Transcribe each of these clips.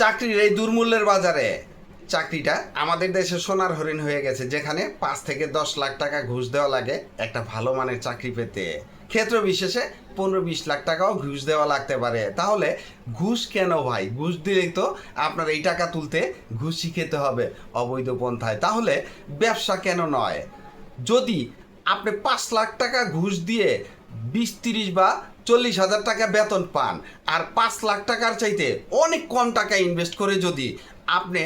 চাকরির এই দুর্মূল্যের বাজারে চাকরিটা আমাদের দেশে সোনার হরিণ হয়ে গেছে, যেখানে পাঁচ থেকে দশ লাখ টাকা ঘুষ দেওয়া লাগে একটা ভালো মানের চাকরি পেতে। ক্ষেত্র বিশেষে পনেরো বিশ লাখ টাকাও ঘুষ দেওয়া লাগতে পারে। তাহলে ঘুষ কেন ভাই ঘুষ দিলেই তো আপনার এই টাকা তুলতে ঘুষই খেতে হবে অবৈধ পন্থায়। তাহলে ব্যবসা কেন নয়? যদি আপনি পাঁচ লাখ টাকা ঘুষ দিয়ে বিশ, তিরিশ বা চল্লিশ হাজার টাকা বেতন পান আর পাঁচ লাখ টাকার চাইতে অনেক কম টাকা ইনভেস্ট করে যদি আপনি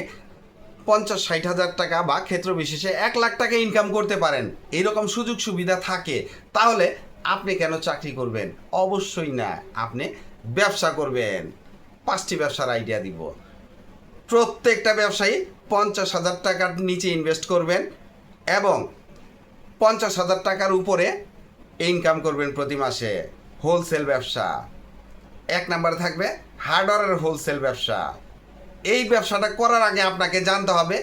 পঞ্চাশ ষাট হাজার টাকা বা ক্ষেত্র বিশেষে এক লাখ টাকা ইনকাম করতে পারেন। এরকম সুযোগ সুবিধা থাকে, তাহলে আপনি কেন চাকরি করবেন? অবশ্যই না, আপনি ব্যবসা করবেন। পাঁচটি ব্যবসার আইডিয়া দিব। প্রত্যেকটা ব্যবসায়ী পঞ্চাশ হাজার টাকার নিচে ইনভেস্ট করবেন এবং পঞ্চাশ হাজার টাকার উপরে ইনকাম করবেন প্রতি মাসে। হোলসেল ব্যবসা। এক নম্বরে থাকবে হার্ডওয়্যারের হোলসেল ব্যবসা। এই ব্যবসাটা করার আগে আপনাকে জানতে হবে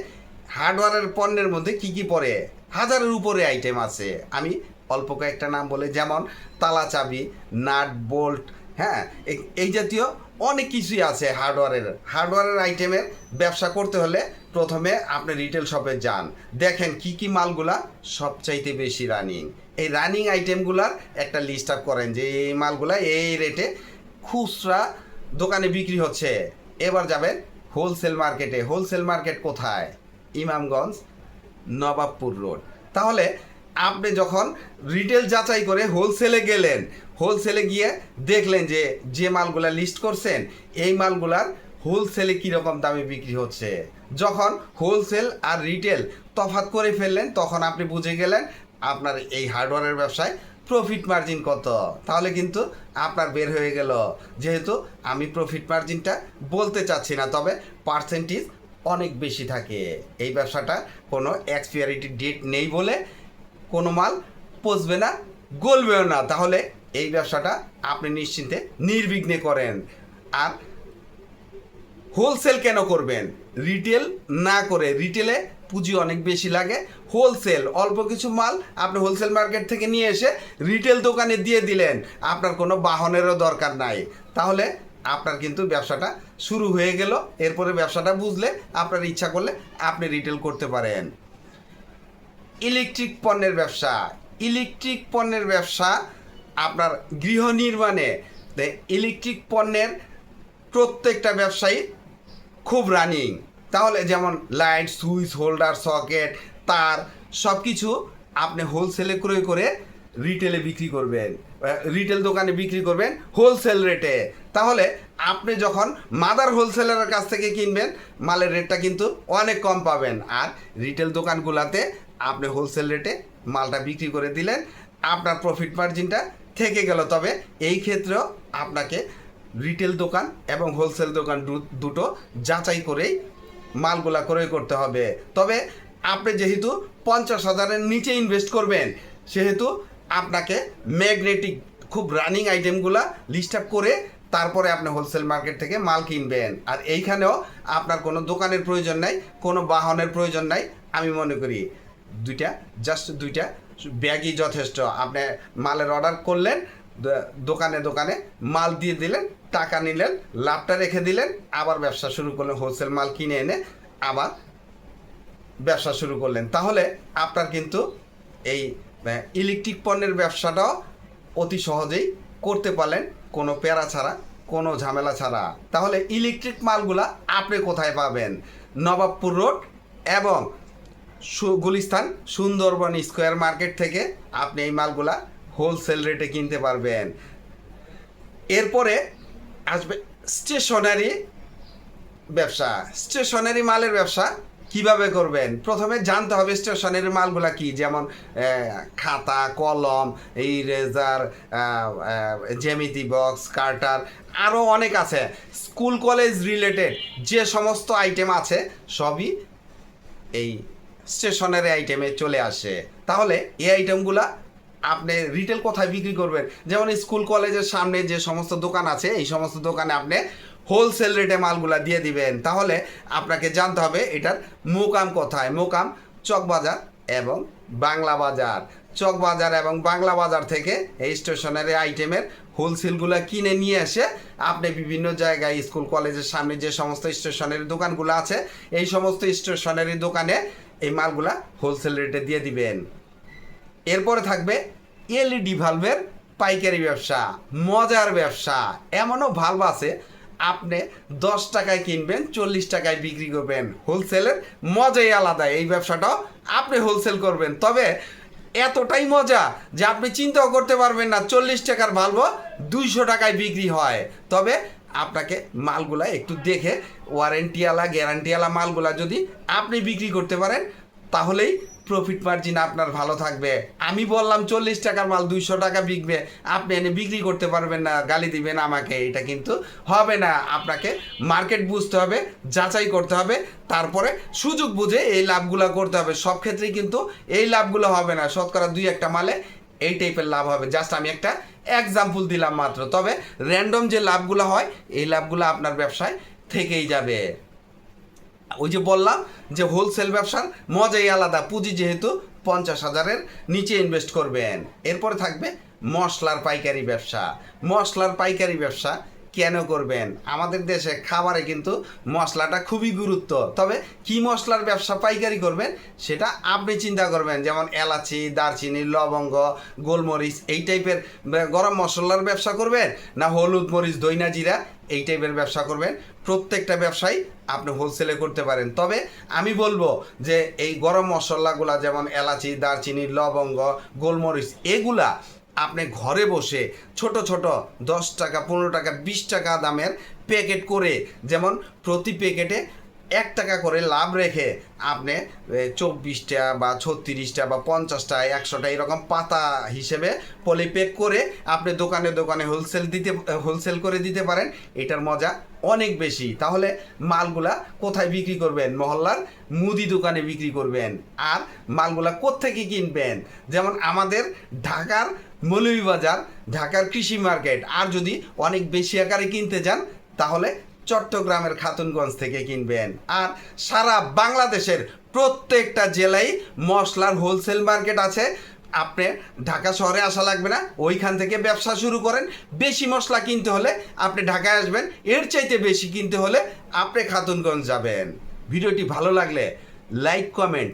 হার্ডওয়্যারের পণ্যের মধ্যে কি কি পড়ে? হাজারের উপরে আইটেম আছে। আমি অল্প কয়েকটা নাম বলে, যেমন তালা চাবি, নাট বোল্ট হ্যাঁ? এই জাতীয় অনেক কিছুই আছে হার্ডওয়ারের হার্ডওয়ারের আইটেমের ব্যবসা করতে হলে প্রথমে আপনি রিটেল শপে যান। দেখেন কি কি মালগুলা সবচাইতে বেশি রানিং এই রানিং আইটেমগুলার একটা লিস্ট আপ করেন যে এই মালগুলা এই রেটে খুচরা দোকানে বিক্রি হচ্ছে। এবার যাবেন হোলসেল মার্কেটে হোলসেল মার্কেট কোথায়? ইমামগঞ্জ, নবাবপুর রোড তাহলে আপনি যখন রিটেল যাচাই করে হোলসেলে গেলেন হোলসেলে গিয়ে দেখলেন যে যে মালগুলা লিস্ট করছেন, এই মালগুলার হোলসেলে কীরকম দামে বিক্রি হচ্ছে। যখন হোলসেল আর রিটেল তফাৎ করে ফেললেন, তখন আপনি বুঝে গেলেন আপনার এই হার্ডওয়্যারের ব্যবসায় প্রফিট মার্জিন কত। তাহলে কিন্তু আপনার বের হয়ে গেল। যেহেতু আমি প্রফিট মার্জিনটা বলতে চাচ্ছি না, তবে পার্সেন্টেজ অনেক বেশি থাকে। এই ব্যবসাটা কোনো এক্সপায়ারিটি ডেট নেই বলে কোনো মাল পচবে না, গলবেও না। তাহলে এই ব্যবসাটা আপনি নিশ্চিন্তে, নির্বিঘ্নে করেন। আর হোলসেল কেন করবেন? রিটেল না করে রিটেলে পুঁজি অনেক বেশি লাগে। হোলসেল অল্প কিছু মাল আপনি হোলসেল মার্কেট থেকে নিয়ে এসে রিটেল দোকানে দিয়ে দিলেন, আপনার কোনো বাহনেরও দরকার নাই। তাহলে আপনার কিন্তু ব্যবসাটা শুরু হয়ে গেল। এরপরে ব্যবসাটা বুঝলে, আপনার ইচ্ছা করলে আপনি রিটেল করতে পারেন। ইলেকট্রিক পণ্যের ব্যবসা। ইলেকট্রিক পণ্যের ব্যবসা আপনার গৃহ নির্মাণে। ইলেকট্রিক পণ্যের প্রত্যেকটা ব্যবসায়ী খুব রানিং। তাহলে যেমন লাইট, সুইচ, হোল্ডার, সকেট, তার সব কিছু আপনি হোলসেলে ক্রয় করে রিটেলে বিক্রি করবেন। রিটেল দোকানে বিক্রি করবেন হোলসেল রেটে। তাহলে আপনি যখন মাদার হোলসেলারের কাছ থেকে কিনবেন, মালের রেটটা কিন্তু অনেক কম পাবেন। আর রিটেল দোকানগুলোতে আপনি হোলসেল রেটে মালটা বিক্রি করে দিলেন, আপনার প্রফিট মার্জিনটা থেকে গেল। তবে এই ক্ষেত্রেও আপনাকে রিটেল দোকান এবং হোলসেল দোকান দুটো যাচাই করেই মালগুলা ক্রয় করতে হবে। তবে আপনি যেহেতু পঞ্চাশ হাজারের নিচে ইনভেস্ট করবেন, সেহেতু আপনাকে ম্যাগনেটিক খুব রানিং আইটেমগুলা লিস্ট আপ করে তারপরে আপনি হোলসেল মার্কেট থেকে মাল কিনবেন। আর এইখানেও আপনার কোনো দোকানের প্রয়োজন নাই, কোনো বাহনের প্রয়োজন নাই, আমি মনে করি। দুইটা জাস্ট দুইটা, ব্যাগই যথেষ্ট। আপনি মালের অর্ডার করলেন দোকানে দোকানে মাল দিয়ে দিলেন, টাকা নিলেন, লাভটা রেখে দিলেন, আবার ব্যবসা শুরু করলেন হোলসেল মাল কিনে এনে আবার ব্যবসা শুরু করলেন। তাহলে আপনার কিন্তু এই ইলেকট্রিক পণ্যের ব্যবসাটাও অতি সহজেই করতে পারলেন, কোনো প্যারা ছাড়া, কোনো ঝামেলা ছাড়া। তাহলে ইলেকট্রিক মালগুলা আপনি কোথায় পাবেন? নবাবপুর রোড এবং গুলিস্তান সুন্দরবন স্কোয়ার মার্কেট থেকে আপনি এই মালগুলা হোলসেল রেটে কিনতে পারবেন। এরপরে আসবে স্টেশনারি ব্যবসা। স্টেশনারি মালের ব্যবসা কীভাবে করবেন? প্রথমে জানতে হবে স্টেশনারি মালগুলা কি, যেমন খাতা, কলম এই রেজার জ্যামিতি বক্স, কার্টার আরও অনেক আছে। স্কুল, কলেজ রিলেটেড যে সমস্ত আইটেম আছে, সবই এই স্টেশনারি আইটেমে চলে আসে। তাহলে এই আইটেমগুলা আপনি রিটেল কোথায় বিক্রি করবেন? যেমন স্কুল কলেজের সামনে যে সমস্ত দোকান আছে, এই সমস্ত দোকানে আপনি হোলসেল রেটে মালগুলা দিয়ে দিবেন। তাহলে আপনাকে জানতে হবে, এটার মোকাম কোথায়? মোকাম চকবাজার এবং বাংলা বাজার। চকবাজার এবং বাংলা বাজার থেকে এই স্টেশনারি আইটেমের হোলসেলগুলো কিনে নিয়ে এসে আপনি বিভিন্ন জায়গায় স্কুল কলেজের সামনে যে সমস্ত স্টেশনারি দোকানগুলো আছে, এই সমস্ত স্টেশনারি দোকানে এই মালগুলা হোলসেল রেটে দিয়ে দিবেন। এরপরে থাকবে এলইডি ভালভের পাইকারি ব্যবসা, মজার ব্যবসা। এমনও ভালভ আছে, আপনি দশ টাকায় কিনবেন, চল্লিশ টাকায় বিক্রি করবেন। হোলসেলের মজাই আলাদা, এই ব্যবসাটাও আপনি হোলসেল করবেন। তবে এতটাই মজা যে আপনি চিন্তাও করতে পারবেন না, চল্লিশ টাকার ভালভ দুইশো টাকায় বিক্রি হয়। তবে আপনাকে মালগুলা একটু দেখে ওয়ারেন্টিওয়ালা গ্যারান্টিওয়ালা মালগুলা যদি আপনি বিক্রি করতে পারেন, তাহলেই প্রফিট মার্জিন আপনার ভালো থাকবে। আমি বললাম চল্লিশ টাকার মাল দুইশো টাকা বিকবে, আপনি এনে বিক্রি করতে পারবেন না, গালি দিবেন আমাকে, এটা কিন্তু হবে না। আপনাকে মার্কেট বুঝতে হবে, যাচাই করতে হবে, তারপরে সুযোগ বুঝে এই লাভগুলো করতে হবে। সব ক্ষেত্রেই কিন্তু এই লাভগুলো হবে না। শতকরা দুই একটা মালে এই টাইপের লাভ হবে। জাস্ট আমি একটা এক্সাম্পল দিলাম মাত্র। তবে র্যান্ডম যে লাভগুলো হয়, এই লাভগুলো আপনার ব্যবসায় থেকেই যাবে। ওই যে বললাম যে হোলসেল ব্যবসার মজাই আলাদা। পুঁজি যেহেতু পঞ্চাশ হাজারের নিচে ইনভেস্ট করবেন। এরপরে থাকবে মশলার পাইকারি ব্যবসা। মশলার পাইকারি ব্যবসা কেন করবেন? আমাদের দেশে খাবারে কিন্তু মশলাটা খুবই গুরুত্ব। তবে কি মশলার ব্যবসা পাইকারি করবেন? সেটা আপনি চিন্তা করবেন। যেমন এলাচি, দারচিনি, লবঙ্গ, গোলমরিচ, এই টাইপের গরম মশলার ব্যবসা করবেন? না হলুদ মরিচ, দইনা জিরা, এই টাইপের ব্যবসা করবেন? প্রত্যেকটা ব্যবসায়ী আপনি হোলসেলে করতে পারেন। তবে আমি বলব যে, এই গরম মশলাগুলা যেমন এলাচি, দারচিনি, লবঙ্গ, গোলমরিচ, এগুলা আপনি ঘরে বসে ছোট ছোট দশ টাকা, পনেরো টাকা, বিশ টাকা দামের প্যাকেট করে, যেমন প্রতি প্যাকেটে এক টাকা করে লাভ রেখে আপনি চব্বিশটা বা ছত্রিশটা বা পঞ্চাশটা একশোটা এরকম পাতা হিসেবে পলিপ্যাক করে আপনি দোকানে দোকানে হোলসেল দিতে হোলসেল করে দিতে পারেন। এটার মজা অনেক বেশি। তাহলে মালগুলা কোথায় বিক্রি করবেন? মহল্লার মুদি দোকানে বিক্রি করবেন। আর মালগুলা কোত্থেকে কিনবেন? যেমন আমাদের ঢাকার মৌলভীবাজার, ঢাকার কৃষি মার্কেট। আর যদি অনেক বেশি আকারে কিনতে চান, তাহলে চট্টগ্রামের খাতুনগঞ্জ থেকে কিনবেন। আর সারা বাংলাদেশের প্রত্যেকটা জেলায় মশলার হোলসেল মার্কেট আছে। আপনি ঢাকা শহরে আসা লাগবে না, ওইখান থেকে ব্যবসা শুরু করেন। বেশি মশলা কিনতে হলে আপনি ঢাকায় আসবেন। এর চাইতে বেশি কিনতে হলে আপনি খাতুনগঞ্জ যাবেন। ভিডিওটি ভালো লাগলে লাইক কমেন্ট